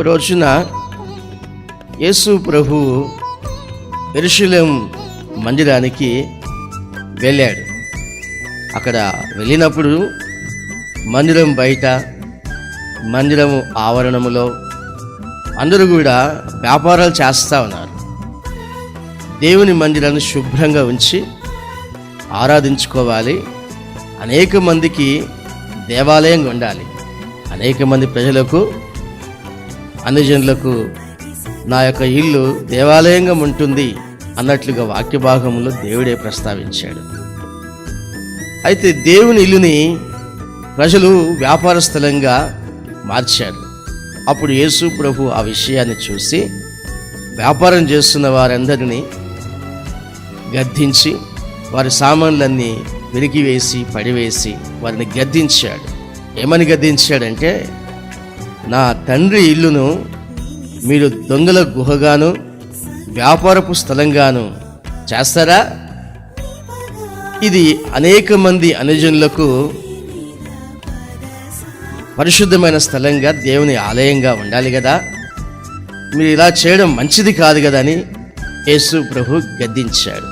ఒక రోజున యేసు ప్రభు ఎరుషులేం మందిరానికి వెళ్ళాడు. అక్కడ వెళ్ళినప్పుడు మందిరం బయట మందిరం ఆవరణములో అందరూ కూడా వ్యాపారాలు చేస్తూ ఉన్నారు. దేవుని మందిరాన్ని శుభ్రంగా ఉంచి ఆరాధించుకోవాలి. అనేక మందికి దేవాలయంగా ఉండాలి. అనేక మంది ప్రజలకు అన్యజనులకు నా యొక్క ఇల్లు దేవాలయంగా ఉంటుంది అన్నట్లుగా వాక్య భాగంలో దేవుడే ప్రస్తావించాడు. అయితే దేవుని ఇల్లుని ప్రజలు వ్యాపార స్థలంగా మార్చారు. అప్పుడు యేసు ప్రభు ఆ విషయాన్ని చూసి వ్యాపారం చేస్తున్న వారందరినీ గద్దించి వారి సామాన్లన్నీ విరిగివేసి పడివేసి వారిని గద్దించాడు. ఏమని గద్దించాడంటే నా తండ్రి ఇల్లును మీరు దొంగల గుహగాను వ్యాపారపు స్థలంగాను చేస్తారా? ఇది అనేక మంది అనుజనులకు పరిశుద్ధమైన స్థలంగా దేవుని ఆలయంగా ఉండాలి కదా. మీరు ఇలా చేయడం మంచిది కాదు కదా అని యేసు ప్రభు గద్దించాడు.